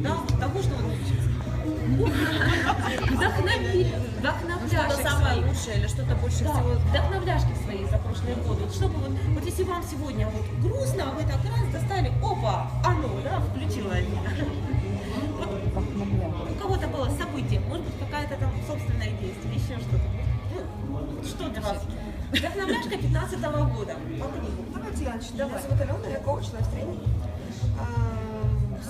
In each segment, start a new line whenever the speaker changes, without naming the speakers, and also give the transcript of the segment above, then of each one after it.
да, вот того, что он вдохнови, вдохновляшек
Что-то самое лучшее или что-то больше
Да,
всего
вдохновляшки свои за прошлый год. Вот, чтобы вот, вот если вам сегодня вот грустно, а вы так раз достали, опа, оно, да, включило Вот у кого-то было событие, может быть, какая-то там собственная действие, еще что-то. Ну, что для вас? Вдохновляшка 15 года. По книгу.
Давайте я начну. Меня зовут Алена, я коуч, лайфтренер. А,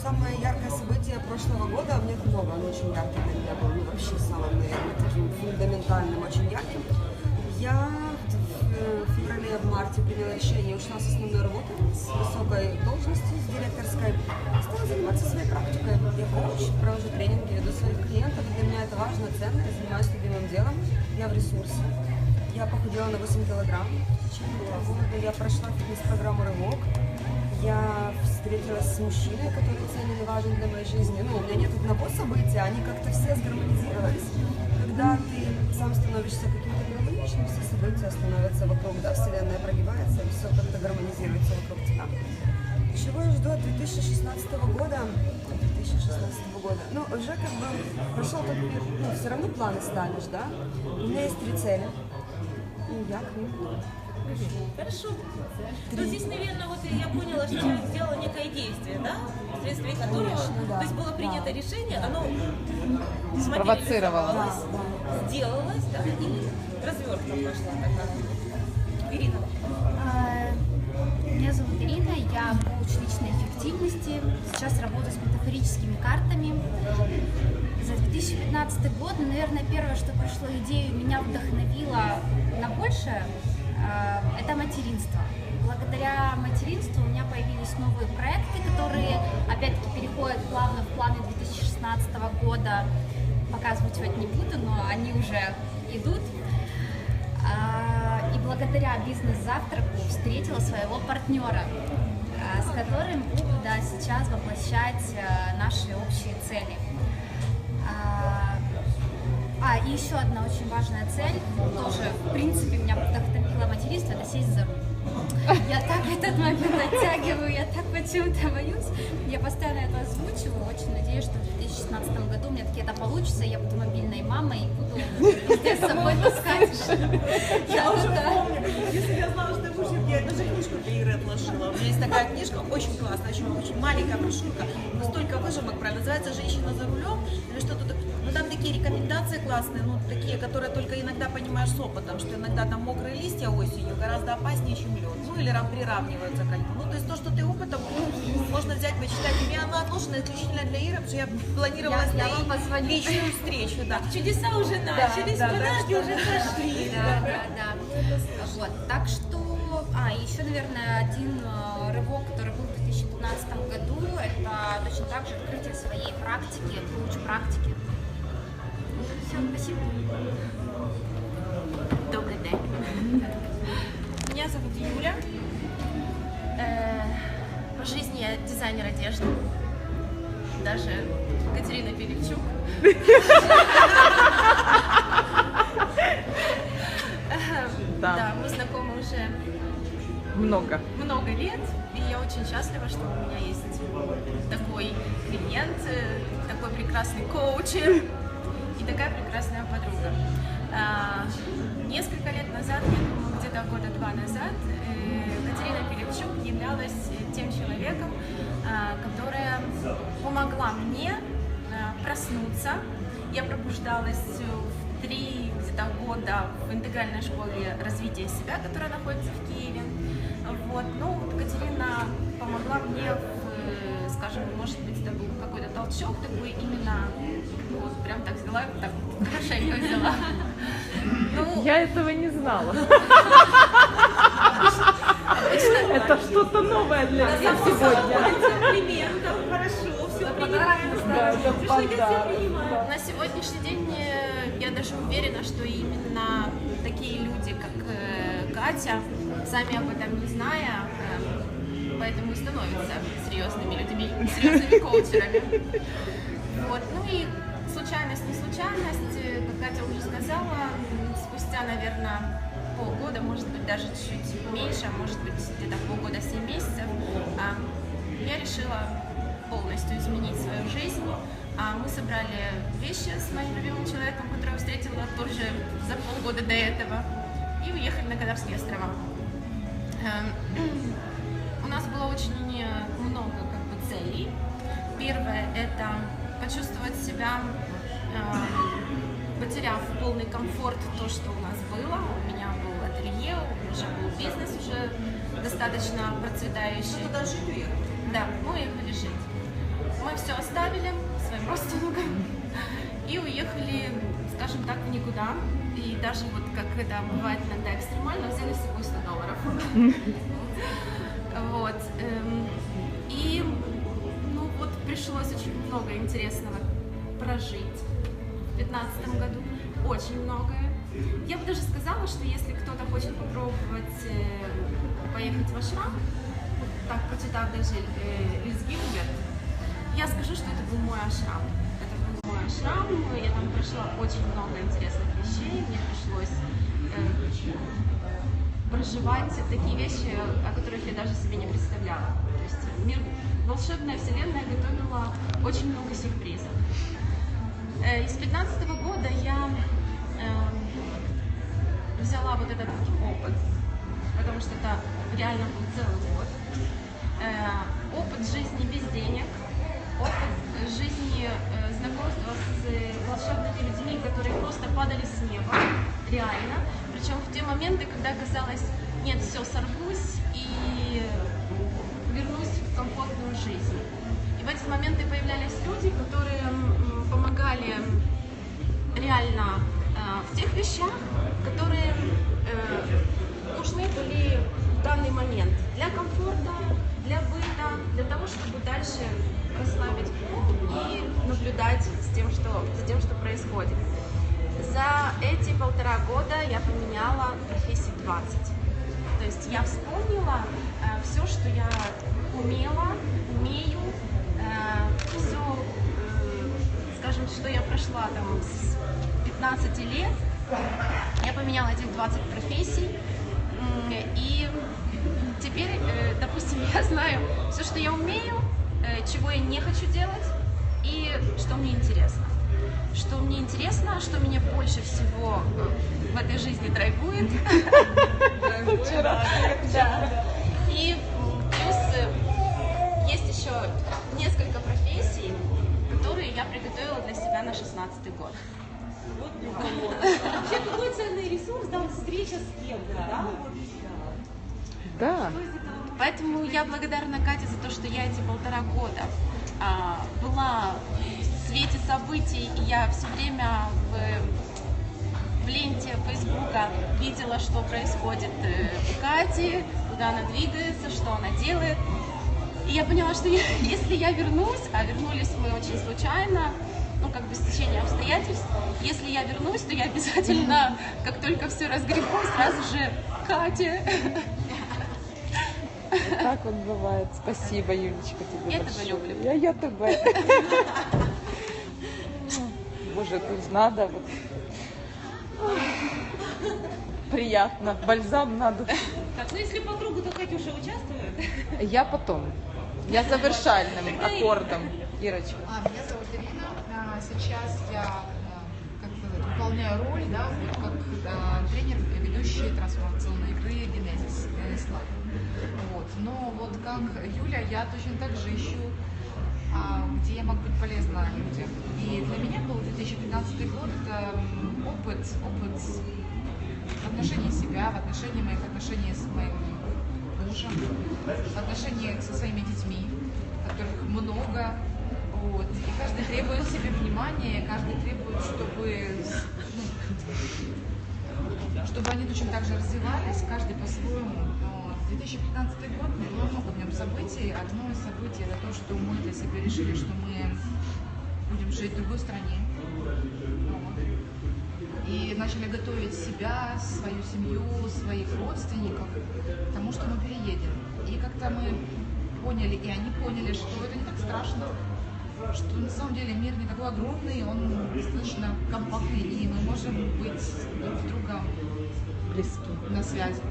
Самое яркое событие прошлого года, у меня их много, оно очень яркий для меня был, ну вообще самым, наверное, таким фундаментальным, очень ярким. Я в э, феврале, в марте приняла решение, ушла с основной работы, с высокой должности, с директорской, стала заниматься своей практикой. Я коуч, провожу тренинги, веду своих клиентов, для меня это важно, ценно, я занимаюсь любимым делом, я в ресурсе. Я похудела на 8 килограмм. Я прошла фитнес-программу «Рывок». Я встретилась с мужчиной, который ценен и важен для моей жизни. Ну, у меня нет одного события, они как-то все сгармонизировались. Когда ты сам становишься каким-то гармоничным, все события становятся вокруг, да, вселенная прогибается, и все как-то гармонизируется вокруг тебя. Чего я жду от 2016 года? 2016 года. Ну, уже как бы прошел период, ну, все равно планы ставишь, да? У меня есть три цели. И я к ним.
Хорошо. Но здесь, наверное, вот я поняла, что человек сделал некое действие, да? Вследствие которого,
Конечно, да.
то есть было принято
Да.
решение, оно
Спровоцировало.
материализовалось, сделалось, да, и развертка пошла такая. Ирина.
А, Меня зовут Ирина, я коуч личной эффективности. Сейчас работаю с метафорическими картами. За 2015 год, ну, наверное, первое, что пришло идею, меня вдохновило на большее, а, это материнство. Благодаря материнству у меня появились новые проекты, которые, опять-таки, переходят плавно в планы 2016 года. Пока озвучивать не буду, но они уже идут. А, И благодаря бизнес-завтраку встретила своего партнера, а, с которым буду да, сейчас воплощать наши общие цели. А, А, и еще одна очень важная цель, тоже, в принципе, меня вдохновила материнство, это сесть за руль. Я так этот момент оттягиваю, я так почему-то боюсь. Я постоянно это озвучиваю, очень надеюсь, что в 2016 году у меня таки это получится, я буду мобильной мамой и буду с собой таскать.
Я уже помню, книжку для Иры отложила. У меня есть такая книжка, очень классная, очень, очень маленькая брошюрка, но столько выжимок, правда, называется «Женщина за рулем» или что-то такое. Ну там такие рекомендации классные, ну такие, которые только иногда понимаешь с опытом, что иногда там мокрые листья осенью гораздо опаснее, чем лед. Ну или рав- приравниваются к льду. Ну то есть то, что ты опытом, можно взять, почитать. У меня она отложена исключительно для Иры, потому что я планировала
Я-
с ней
вам
личную встречу, да.
Чудеса уже начались,
да,
продажи
да,
уже пошли.
Да, да, да. Вот, так что, а, еще, наверное, один э, рывок, который был в 2015 году, это точно так же открытие своей практики, коуч практики. Все, спасибо.
Добрий день. Меня зовут Юля. Э, По жизни я дизайнер одежды. Даже Катерина Пелевчук.
Да.
Да, мы знакомы уже
Много.
много лет, и я очень счастлива, что у меня есть такой клиент, э, такой прекрасный коучер и такая прекрасная подруга. А, Несколько лет назад, где-то года два назад, э, Катерина Пелевчук являлась тем человеком, а, которая помогла мне а, проснуться. Я пробуждалась в три где-то года в интегральной школе развития себя, которая находится в Киеве. Вот. Ну, вот Катерина помогла мне, в, э, скажем, может быть, это был какой-то толчок такой именно, вот прям так взяла, так хорошенько взяла. Ну,
Я этого не знала. Это что-то новое для меня сегодня.
Комплиментов, хорошо, все принимаю.
На сегодняшний день я даже уверена, что именно такие люди, как э, Катя, сами об этом не зная, э, поэтому и становятся серьезными людьми, серьезными коучерами. Вот. Ну и случайность, не случайность, э, как Катя уже сказала, спустя, наверное, полгода, может быть, даже чуть меньше, может быть, где-то полгода, 7 месяцев, а, я решила полностью изменить свою жизнь. собрали вещи с моим любимым человеком, которого встретила тоже за полгода до этого, и уехали на Канарские острова. Эм, У нас было очень много как бы, целей. Первое – это почувствовать себя, эм, потеряв полный комфорт то, что у нас было. У меня был ателье, у меня уже был бизнес уже достаточно процветающий.
Туда жить уехали?
Да, мы уехали жить. Мы все оставили своим родственникам и уехали, скажем так, никуда. И даже вот как это бывает иногда экстремально, взяли с собой 100 долларов. Вот. эм, И, ну вот, пришлось очень много интересного прожить в 2015 году. Очень многое. Я бы даже сказала, что если кто-то хочет попробовать э, поехать в Ашрам, так прочитав даже э, Лиз Гилберт, я скажу, что это был мой ашрам. Это был мой ашрам, я там прошла очень много интересных вещей, мне пришлось э, проживать такие вещи, о которых я даже себе не представляла. То есть мир, волшебная вселенная готовила очень много сюрпризов. Э, Из 15 года я э, взяла вот этот опыт, потому что это реально был целый год. Э, Опыт жизни без денег, опыт жизни э, знакомства с э, волшебными людьми, которые просто падали с неба, реально. Причем в те моменты, когда казалось, нет, все, сорвусь и вернусь в комфортную жизнь. И в эти моменты появлялись люди, которые помогали реально э, в тех вещах, которые нужны были в данный момент для комфорта, для быта, для того, чтобы дальше расслабить и наблюдать с тем, что, за тем, что происходит. За эти полтора года я поменяла профессий 20. То есть я вспомнила все, что я умела, умею, все, скажем, что я прошла там с 15 лет. Я поменяла этих 20 профессий. И теперь, э, допустим, я знаю все, что я умею, э, чего я не хочу делать и что мне интересно. Что мне интересно, что меня больше всего э, в этой жизни драйвует. И плюс есть еще несколько профессий, которые я приготовила для себя на 16 год.
Вот, Вообще, какой ценный ресурс, да, встреча с кем-то, да?
Да.
Поэтому я благодарна Кате за то, что я эти полтора года а, была в свете событий, и я все время в, в ленте Фейсбука видела, что происходит э, у Кати, куда она двигается, что она делает. И я поняла, что я- если я вернусь, а вернулись мы очень случайно, ну, как бы стечение обстоятельств, если я вернусь, то я обязательно, как только все разгребу, сразу же Кате.
Так вот бывает. Спасибо, Юлечка, тебе
Я тебя
большое.
люблю.
Я, я тебе. Боже, тут надо вот. Приятно. Бальзам надо.
Так, ну если подруга, то Катюша участвует.
Я потом. Я завершальным аккордом. Ирочка.
А, меня зовут Ирина. А, Сейчас я а, как сказать, выполняю роль, да, вот как а, тренер, ведущий трансформационной игры Генезис, Лайф. Вот. Но вот как Юля, я точно так же ищу, а, где я могу быть полезна людям. И для меня был 2015 год это опыт, опыт в отношении себя, в отношении моих отношений с моим мужем, в отношении со своими детьми, которых много. Вот. И каждый требует себе внимания, каждый требует, чтобы, ну, чтобы они точно так же развивались, каждый по-своему. Вот. 2015 год было много в нем событий. Одно из событий это то, что мы для себя решили, что мы будем жить в другой стране. И начали готовить себя, свою семью, своих родственников к тому, что мы переедем. И как-то мы поняли, и они поняли, что это не так страшно, что на самом деле мир не такой огромный, он достаточно компактный, и мы можем быть друг с другом
Близкий.
на связи.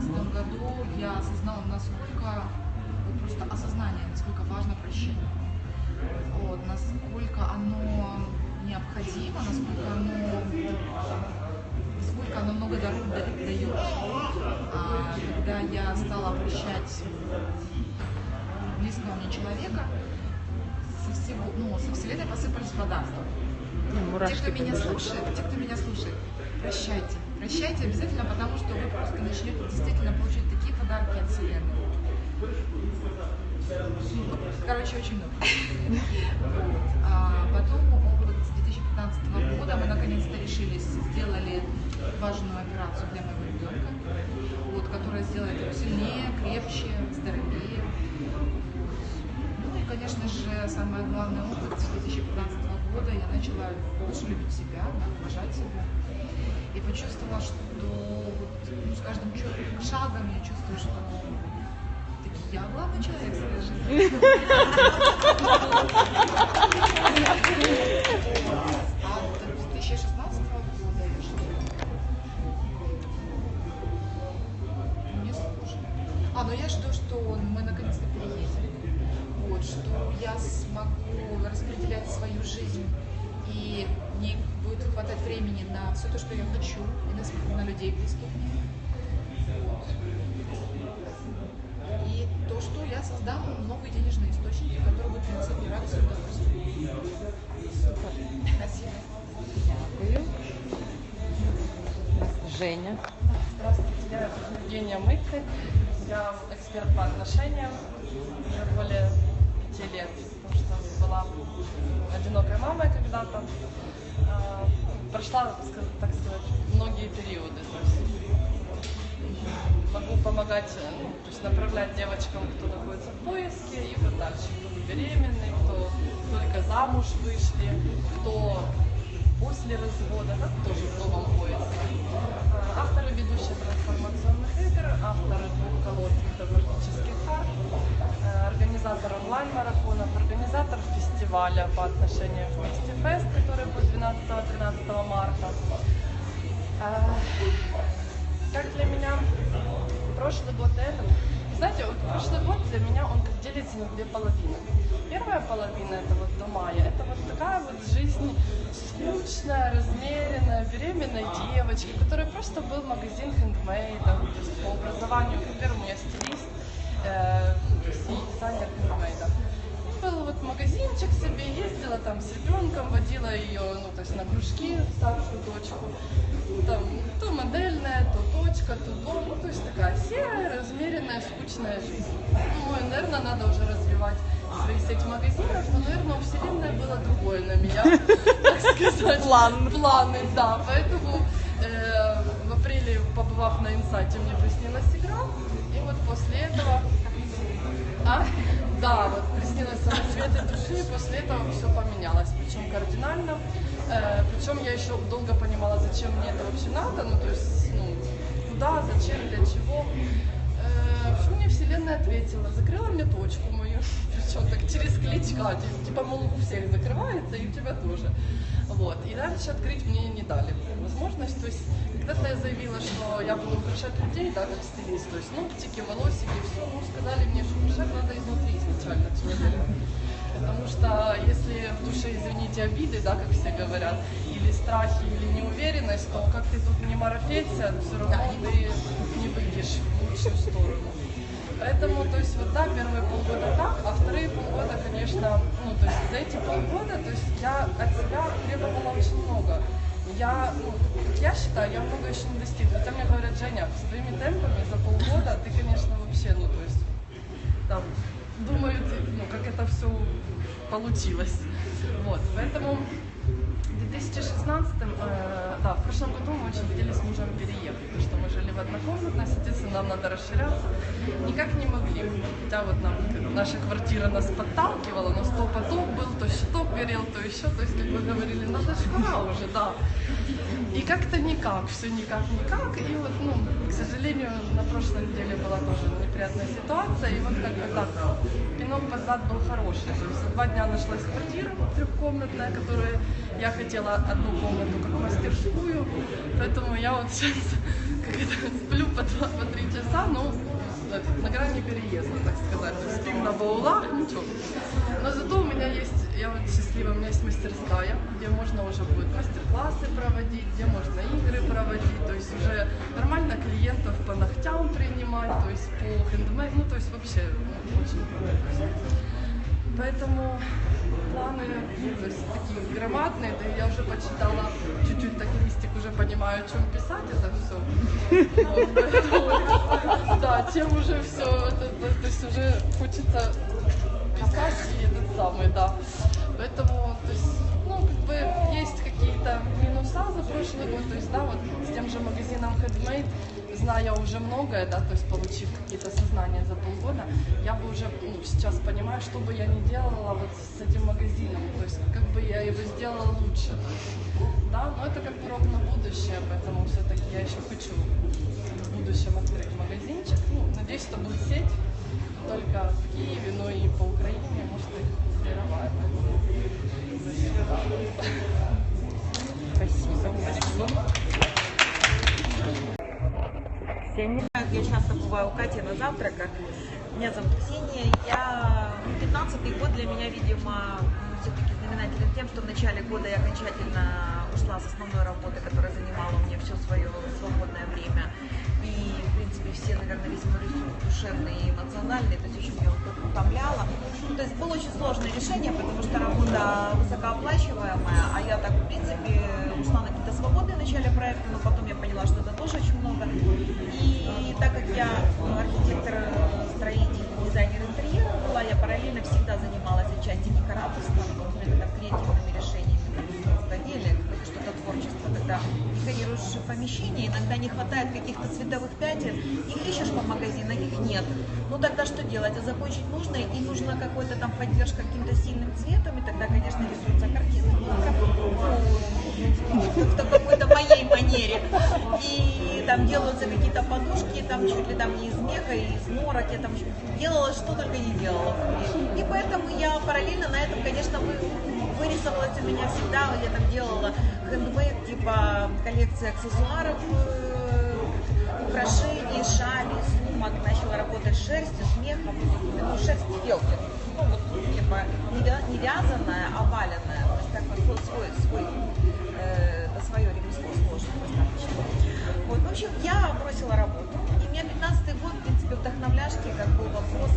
2015 году, я осознала, насколько просто осознание насколько важно прощение. Вот, насколько оно необходимо, насколько оно, насколько оно много дорог да- дает. А, когда я стала прощать близкого мне человека, со, всего, ну, со вселенной посыпались вода. Те, кто меня слушает, те, кто меня слушает, прощайте. Прощайте обязательно, потому что вы просто начнете действительно получать такие подарки от Вселенной. Короче, очень много. Вот. А потом, с 2015 года мы наконец-то решились, сделали важную операцию для моего ребенка, вот, которая сделает его сильнее, крепче, здоровее. Ну и, конечно же, самый главный опыт с 2015 года я начала лучше любить себя, уважать себя. И почувствовала, что вот, ну, с каждым шагом я чувствую, что таки я главный человек в своей жизни. А с 2016 года что? Мне сложно. А, ну я жду, что мы наконец-то переедем. Вот, что я смогу распределять свою жизнь и мне будет хватать времени на все то, что я хочу, и на, на людей близких мне. Вот. И то, что я создам новые денежные источники, которые будут приносить мне радость и удовольствие. Спасибо.
Дякую. Женя.
Здравствуйте, я Евгения Мыклик. Я эксперт по отношениям уже более пяти лет, потому что была одинокой мамой когда-то. Прошла, так сказать, многие периоды. То есть могу помогать, э, ну, то есть направлять девочкам, кто находится в поиске, и вот дальше, кто беременный, кто только замуж вышли, кто после развода, да, тоже в новом поиске. А, Авторы ведущие трансформационных игр, авторы двух колод метафорических карт, э, организатор онлайн-марафонов, организатор фестиваля по отношению в Вместе Фест, который будет 12-13 марта. А, Как для меня прошлый год и этот. Знаете, вот прошлый год для меня он как делится на две половины. Первая половина это вот до мая, это вот такая вот жизнь скучная, размеренная, беременной девочки, которая просто был магазин хендмейда, по образованию, я стилист, э, там с ребенком, водила ее, ну, то есть на кружки, старшую дочку. Там то модельная, то точка, то дом, ну, то есть такая серая, размеренная, скучная жизнь. Ну, и, наверное, надо уже развивать свои сеть магазинов, но, наверное, у Вселенной было другое на меня, так сказать. План. Планы, да. Поэтому э, в апреле, побывав на инсайте, мне приснилась игра. И вот после этого а? Да, вот приснилось самоцветы души, после этого все поменялось, причем кардинально. Э, причем я еще долго понимала, зачем мне это вообще надо, ну то есть, ну, куда, зачем, для чего. Э, что мне Вселенная ответила? Закрыла мне точку мою, причем так через кличка, типа, мол, у всех закрывается, и у тебя тоже. Вот. И дальше открыть мне не дали возможность. То есть, когда-то я заявила, что я буду украшать людей, да, как стилист, то есть ногтики, волосики, все, ну, сказали мне, что украшать надо изнутри изначально человека. Потому что если в душе, извините, обиды, да, как все говорят, или страхи, или неуверенность, то как ты тут не марафеться, все равно ты не выйдешь в лучшую сторону. Поэтому, то есть, вот да, первые полгода так, а вторые полгода, конечно, ну, то есть за эти полгода, то есть я от себя требовала очень много. Я, я считаю, я много еще не достигла. Хотя мне говорят, Женя, с твоими темпами за полгода ты, конечно, вообще, ну, то есть, там, думают, ну, как это все получилось. Вот, поэтому в 2016, э, да, в прошлом году мы очень хотели с мужем переехать, потому что мы жили в однокомнатной, соответственно, нам надо расширяться. Никак не могли. Хотя вот нам наша квартира нас подталкивала, но то поток был, то щиток горел, то еще, то есть, как вы говорили, надо же пора уже, да. И как-то никак, все никак, никак. И вот, ну, к сожалению, на прошлой неделе была тоже неприятная ситуация. И вот как бы так, пинок под зад был хороший. То есть за два дня нашлась квартира трехкомнатная, которую я хотела одну комнату как мастерскую. Поэтому я вот сейчас как это, сплю по два, по три часа, но на грани переезда, так сказать. Спим на баулах, ничего. Но зато у меня есть, я вот счастлива, у меня есть мастерская, где можно уже будет мастер-классы проводить, где можно игры проводить, то есть уже нормально клиентов по ногтям принимать, то есть по хендмейду, ну то есть вообще очень. Поэтому планы то есть, такие громадные, да я уже почитала чуть-чуть так листик, уже понимаю, о чем писать это все. Да, тем уже все, то есть уже хочется писать и этот самый, да. То есть, ну, как бы есть какие-то минуса за прошлый год, то есть, да, вот с тем же магазином Handmade, зная уже многое, да, то есть получив какие-то сознания за полгода, я бы уже ну, сейчас понимаю, что бы я ни делала вот с этим магазином, то есть как бы я его сделала лучше. Да, но это как урок на будущее, поэтому все-таки я еще хочу в будущем открыть магазинчик. Ну, надеюсь, что будет сеть только в Киеве, но и по Украине, может, и мировая.
Я часто бываю у Кати на завтраках. Меня зовут Ксения. Я 15 год для меня, видимо, все-таки знаменателен тем, что в начале года я окончательно ушла с основной работы, которая занимала мне все свое свободное время. И, в принципе, все, наверное, весь мой ресурс душевный и эмоциональный, то есть очень меня вот утомляло. Ну, То есть было очень сложное решение, потому что работа высокооплачиваемая, а я так, в принципе, ушла на какие-то свободные в начале проекта, но потом я поняла, что это тоже очень много. И так как я архитектор, строитель, дизайнер интерьера была, я параллельно всегда занималась отчасти декораторством, как креативными решениями в отделе, что-то творчество, когда декорируешь помещение, иногда не хватает каких-то цветовых пятен, их ищешь по магазинам, их нет. Ну тогда что делать? А закончить нужно, и нужна какой-то там поддержка каким-то сильным цветом, и тогда, конечно, рисуется картина в такой какой-то манере. И там делаются какие-то подушки, там чуть ли там не из меха, и из норок, я там делала, что только не делала. И поэтому я параллельно на этом, конечно, вы, вырисовалась у меня всегда, я там делала хендмейд, типа коллекции аксессуаров, э, украшений, шалей, сумок, начала работать шерстью, с мехом, ну, шерсть велки. Ну, вот, типа, не вя- не вязаная, а валенная. То есть так вот свой, свой, свое ремесло сложное достаточно. Вот, в общем, я бросила работу. И меня 15 год, в принципе, вдохновляшки, как был вопрос,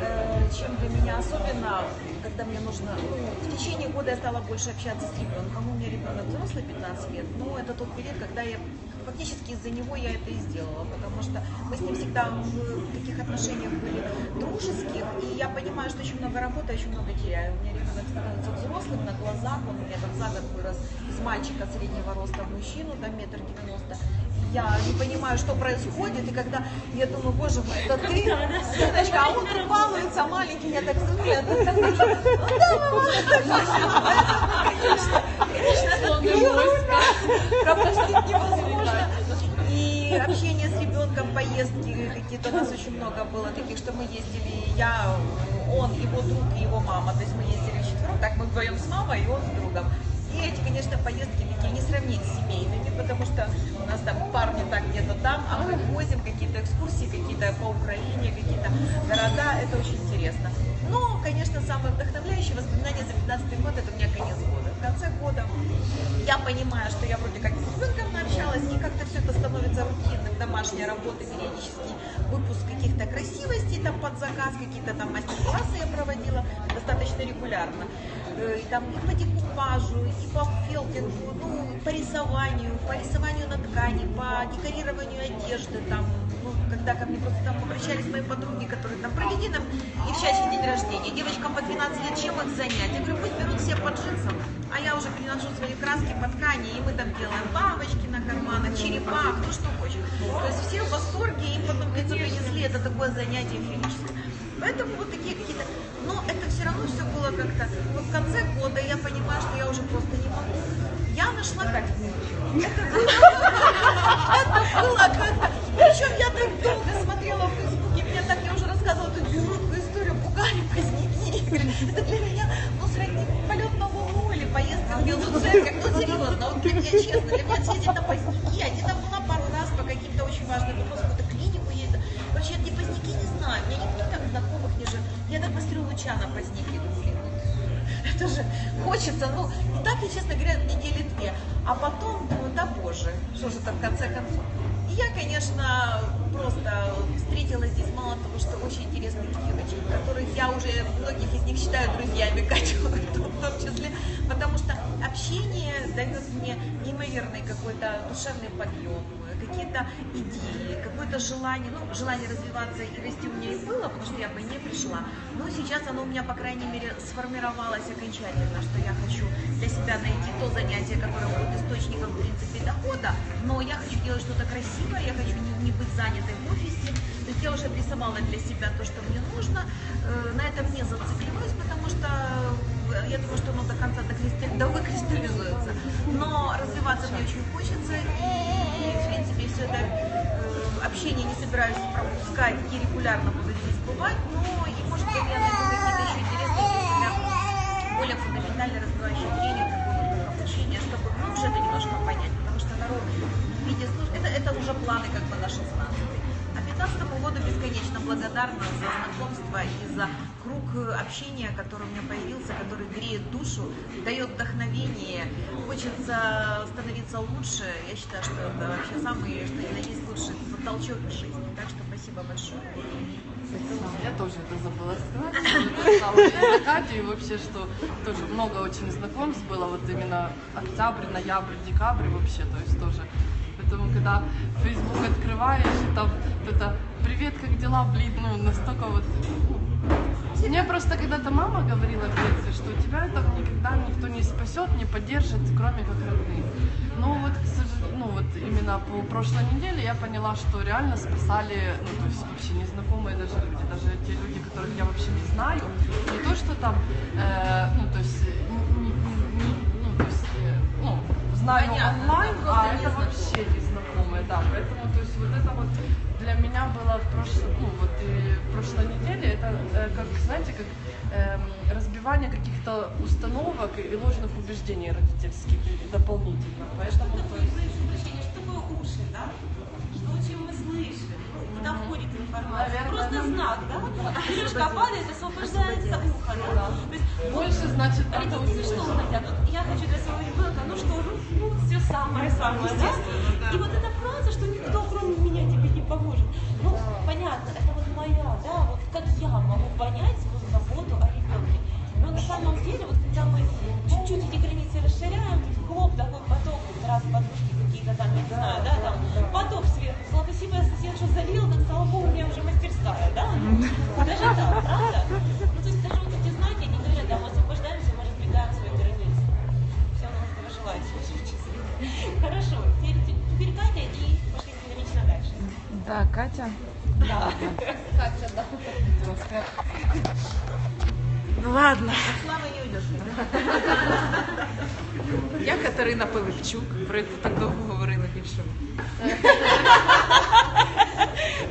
э, чем для меня особенно, когда мне нужно, ну, в течение года я стала больше общаться с ребенком. У меня ребенок взрослый, 15 лет, но это тот период, когда я фактически из-за него я это и сделала, потому что мы с ним всегда в таких отношениях были дружеских, и я понимаю, что очень много работы, очень много теряю. У меня ребенок становится взрослым на глазах, он у меня там за год вырос из мальчика среднего роста в мужчину, там метр девяносто. Я не понимаю, что происходит, и когда я думаю, боже мой, это ты, Сыночка, а он тут балуется маленький, я так смотрю, я так ну да, мама, конечно, конечно, пропустить невозможно. Общение с ребенком, поездки какие-то, у нас очень много было таких, что мы ездили, я, он, его друг и его мама, то есть мы ездили вчетвером, так мы вдвоем с мамой и он с другом. И эти, конечно, поездки такие не сравнить с семейными, потому что у нас там парни так где-то там, а мы возим какие-то экскурсии, какие-то по Украине, какие-то города, это очень интересно. Но, конечно, самое вдохновляющее воспоминание за 15 год, это у меня конец года. Конце года я понимаю, что я вроде как с ребенком наобщалась, и как-то все это становится рутинным, домашняя работа, периодический выпуск каких-то красивостей там под заказ, какие-то там мастер-классы я проводила достаточно регулярно. Э, И там и по декупажу, и по фелкингу, ну, по рисованию, по рисованию на ткани, по декорированию одежды, там, ну, когда ко мне просто там обращались мои подруги, которые там проведи нам девчачий день рождения, девочкам по 12 лет, чем их занять? Я говорю, пусть берут все по джинсам, а я уже приношу свои краски по ткани, и мы там делаем бабочки на карманах, черепах, ну что хочешь. То есть все в восторге, и потом мне принесли это такое занятие физическое. Поэтому вот такие какие-то... Но это все равно все было как-то... Вот в конце года я понимаю, что я уже просто не могу. Я нашла Катю. Это было, как-то... Причем я так долго смотрела в Фейсбуке, мне так, я уже рассказывала эту жуткую историю, пугали поздники. Это для меня, ну, сродни полет на Луну или поездка в Белую церковь. Ну, серьезно, вот меня, честно, для меня съездить на поздники. Я где-то была пару раз по каким-то очень важным вопросам, какую-то клинику ездила. Короче, я эти поздники не знаю, меня никаких случайно по снеге блин. Это же хочется, ну, и так я, честно говоря, недели две. А потом, думаю, да боже, что же там в конце концов. И я, конечно, просто встретила здесь мало того, что очень интересных девочек, которых я уже, многих из них считаю друзьями, Катю в том числе, потому что общение дает мне неимоверный какой-то душевный подъем, какие-то идеи, какое-то желание, ну, желание развиваться и расти у меня и было, потому что я бы не пришла, но сейчас оно у меня, по крайней мере, сформировалось окончательно, что я хочу для себя найти то занятие, которое будет источником, в принципе, дохода, но я хочу делать что-то красивое, я хочу не, не быть занятой в офисе, то есть я уже обрисовала для себя то, что мне нужно, Э, на этом не зацикливаюсь, потому что э, я думаю, что оно до конца да выкристаллизуется. Но развиваться мне очень хочется, общение не собираюсь пропускать и регулярно буду здесь бывать, но и, может быть, я найду какие-то еще интересные для себя. Более фундаментально развивающие тренинги, будут обучения, чтобы глубже это немножко понять, потому что народ в виде служб, это, это уже планы как бы на 16 а 15 году бесконечно благодарна за знакомство и за общения, который у меня появился, который греет душу, дает вдохновение. Хочется становиться лучше. Я считаю, что это вообще самый, что ни на есть лучший толчок в жизни. Так что спасибо большое.
Я тоже это забыла сказать, и вообще, что тоже много очень знакомств было, вот именно октябрь, ноябрь, декабрь вообще, то есть тоже. Поэтому, когда Facebook открываешь, и там это «Привет, как дела?» Блин, ну, настолько вот... Мне просто когда-то мама говорила в детстве, что тебя там никогда никто не спасет, не поддержит, кроме как родные. Но вот, к сожалению, ну вот именно по прошлой неделе я поняла, что реально спасали, ну то есть вообще незнакомые даже люди, даже те люди, которых я вообще не знаю. Не то, что там, э, ну то есть, не- не- не- ну, то есть, э, ну, знаю
Понятно,
онлайн, а это вообще незнакомые, да. Поэтому, то есть вот это вот для меня было в прошлой, ну вот и прошлой неделе, это э, как, знаете, как эм, разбивание каких-то установок и ложных убеждений родительских дополнительно. Поэтому, то есть,
Что такое уши, да? Что, чем мы слышим? Куда входит информация?
Наверное,
Просто
да.
знак, да? Крышка падает, освобождается ухо, да? То есть,
больше значит
Родители что хотят? Вот я хочу для своего ребенка, ну что, ну, ну все самое-самое, да? И вот эта фраза, что никто кроме меня тебе не поможет. Ну, понятно, это вот моя, да, вот как я могу понять свою заботу о ребенке. Но на самом деле, вот когда мы чуть-чуть эти границы расширяем, хлоп, такой поток, раз подушки какие-то там, я не знаю, да, там, поток сверху. Спасибо, сосед, что залил, так слава богу, у меня уже мастерская, да? Даже так, правда?
Катерина про яку так довго говорили більше.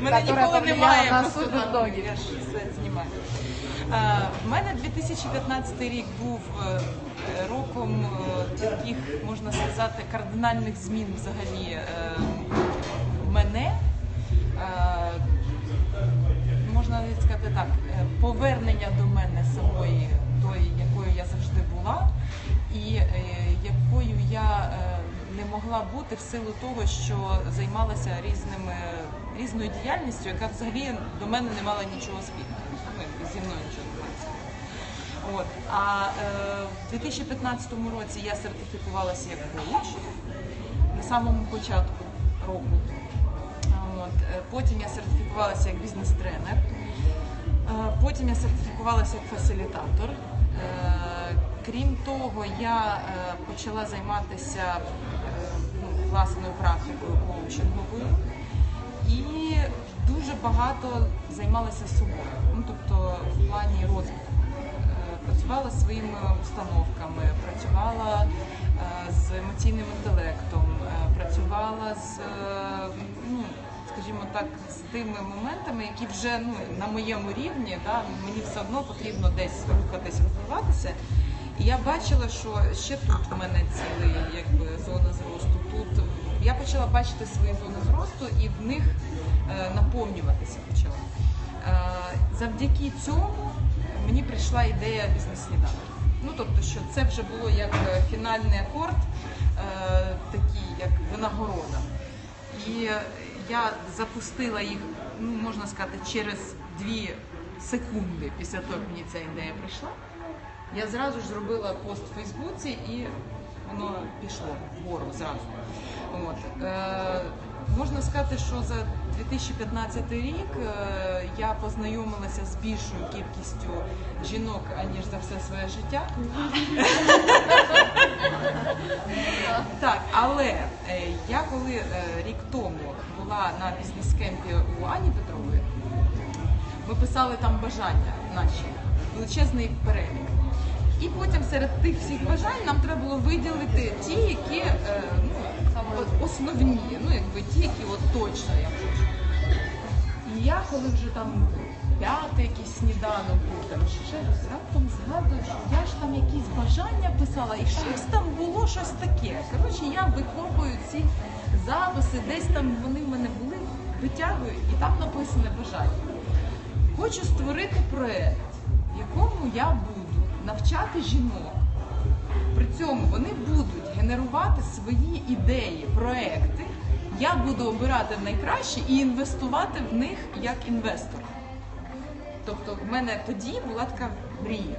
Мене ніколи немає просто я ж все знімаю. Е, В мене 2015 рік був е, роком е, таких, можна сказати, кардинальних змін взагалі е, мене. Е, Можна сказати так, е, повернення до мене самої, тої, якою я завжди була, і е, якою я е, не могла бути в силу того, що займалася різними різною діяльністю, яка взагалі до мене не мала нічого спільного. Ну, зі мною нічого не мала. От. А е, в 2015 році я сертифікувалася як коуч на самому початку року. От. е, Потім я сертифікувалася як бізнес-тренер. Потім я сертифікувалася як фасилітатор. Е, Крім того, я е, почала займатися е, ну, власною практикою коучинговою і дуже багато займалася собою. Ну, тобто в плані розвитку. Е, Працювала своїми установками, працювала з емоційним інтелектом, працювала з, ну, скажімо так, з тими моментами, які вже ну, на моєму рівні, да, мені все одно потрібно десь рухатись, розвиватися. Я бачила, що ще тут в мене цілий якби зона зросту. Тут я почала бачити свої зони зросту і в них е, наповнюватися почала. Е, завдяки цьому мені прийшла ідея бізнес-сніданок. Ну тобто, що це вже було як е, фінальний акорд, такий як винагорода. І я запустила їх, ну можна сказати, через дві секунди після того, як мені ця ідея прийшла. Я зразу ж зробила пост в Фейсбуці і воно пішло вгору зразу. От. Е, можна сказати, що за 2015 рік е, я познайомилася з більшою кількістю жінок, аніж за все своє життя. Так, але е, я коли е, рік тому була на бізнес-кемпі у Ані Петрової, ми писали там бажання наші, величезний перелік. І потім серед тих всіх бажань нам треба було виділити ті, які е, ну, основні, ну якби ті, які от точно я хочу. І я коли вже там п'ятий якийсь сніданок був, там ще щось, раптом згадую, що я ж там якісь бажання писала, і щось там було щось таке. Коротше, я викопую ці записи, десь там вони в мене були, витягую, і там написане бажання. Хочу створити проект, в якому я буду навчати жінок. При цьому вони будуть генерувати свої ідеї, проекти. Я буду обирати найкращі і інвестувати в них як інвестор. Тобто в мене тоді була така мрія.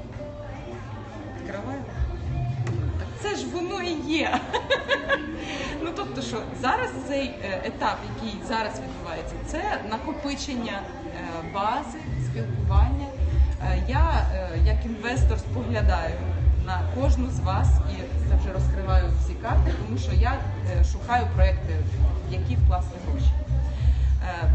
Відкриваю. Так це ж воно і є. Ну тобто, що зараз цей е, етап, який зараз відбувається, це накопичення е, бази, спілкування. Е, Я е, як інвестор споглядаю на кожну з вас і це вже розкриваю всі карти, тому що я е, шукаю проекти, в які вкласти гроші.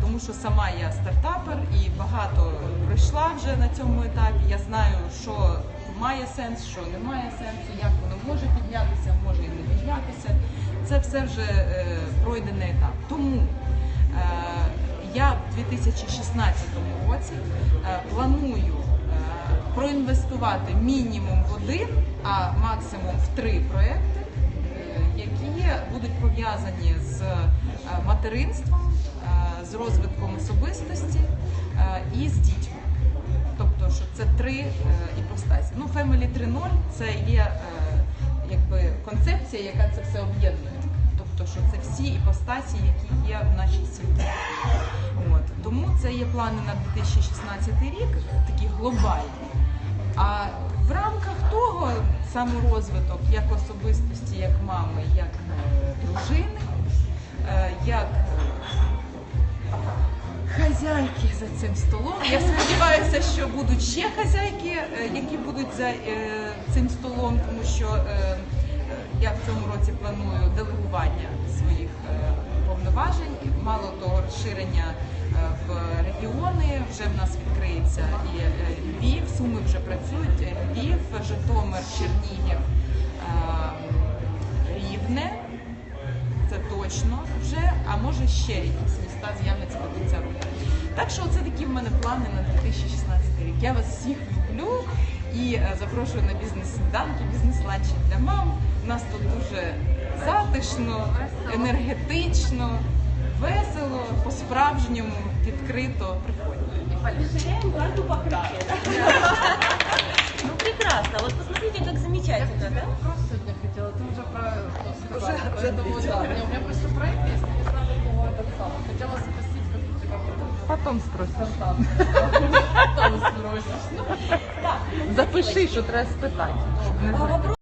Тому що сама я стартапер і багато пройшла вже на цьому етапі. Я знаю, що має сенс, що не має сенсу, як воно може піднятися, може і не піднятися. Це все вже пройдений етап. Тому я в 2016 році планую проінвестувати мінімум в один, а максимум в три проекти, е, які будуть пов'язані з е, материнством, е, з розвитком особистості і з дітьми. Тобто, що це три іпостасі. Ну, Family 3.0 це є якби концепція, яка це все об'єднує. Тобто, що це всі іпостасі, які є в нашій. От. Тому це є плани на 2016 рік, такі глобальні. А в рамках того саморозвиток як особистості, як мами, як е, дружини, е, як хазяйки за цим столом. Я сподіваюся, що будуть ще хазяйки, е, які будуть за цим столом, тому що я в цьому році планую делегування своїх повноважень. Мало того, розширення е, в регіони. Вже в нас відкриється і е, Львів, Суми вже працюють, Львів, Житомир, Чернігів, е, Рівне. Це точно вже, а може ще якісь міста з'являться до кінця року. Так що це такі в мене плани на 2016 рік. Я вас всіх люблю і запрошую на бізнес-сніданки, бізнес-ланчі для мам. У нас тут дуже затишно, енергетично, весело, по-справжньому, відкрито. Приходьте.
Расширяем карту покрытия. Ну прекрасно. Вот посмотрите, как замечательно, да?
Вопрос сегодня хотела, ты уже про это сказала, поэтому да, не, у меня просто проект есть, не знаю, какого это самого. Хотела спросить, как у тебя
Потім спросиш.
стартап. Потом спросишь.
Запиши, що треба спитати. щоб не
А
забути.
вопрос